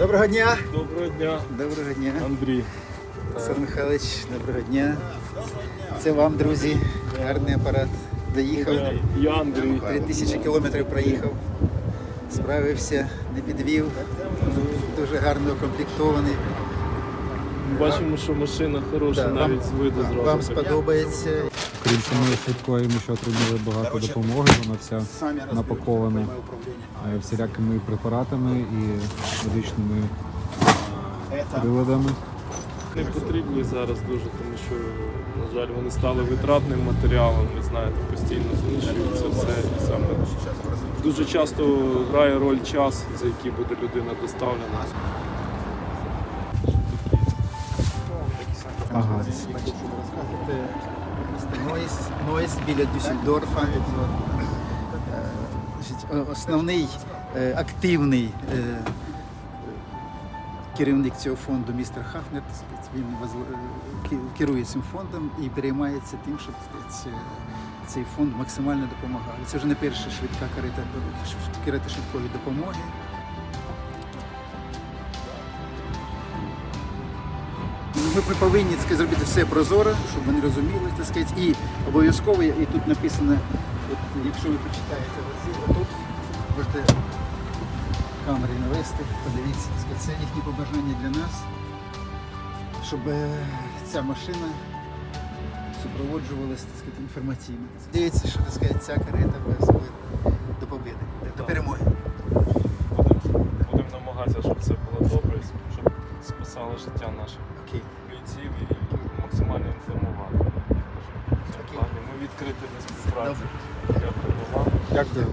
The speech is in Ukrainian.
Доброго дня! Доброго дня, Доброго дня. Андрій. Олександр Михайлович, доброго дня. Це вам, друзі. Гарний апарат. Доїхав. Я, Андрій. Три тисячі кілометрів проїхав. Справився, не підвів. Дуже гарно укомплектований. Бачимо, що машина хороша, Да, навіть з виду зразу. Вам так. сподобається. Крім самої швидкої, ми ще отримали багато допомоги. Вона вся напакована е, всілякими препаратами і медичними приладами. Не потрібні зараз дуже, тому що, на жаль, вони стали витратним матеріалом. Ви знаєте, постійно знищується все. І саме дуже часто грає роль час, за який буде людина доставлена. Ага. Нойс, Нойс біля Дюссельдорфа. Е, Основний е, активний е, керівник цього фонду, містер Хафнер, він керує цим фондом і переймається тим, щоб цей фонд максимально допомагав. Це вже не перша швидка карета швидкої допомоги. Ми, повинні так сказати, зробити все прозоро, щоб вони розуміли, так сказати, і обов'язково, і тут написано, от, якщо ви почитаєте оці, отут, можете камери навести, подивіться, так сказати, це їхні побажання для нас, щоб е, ця машина супроводжувалася так сказати, інформаційно. Здається, що так сказати, ця карета буде до побіди, до перемоги. Будемо намагатися, щоб все було добре, щоб життя наших бійців і максимально інформувати. Ми відкриті до співпраці. Дякую вам. Дякую.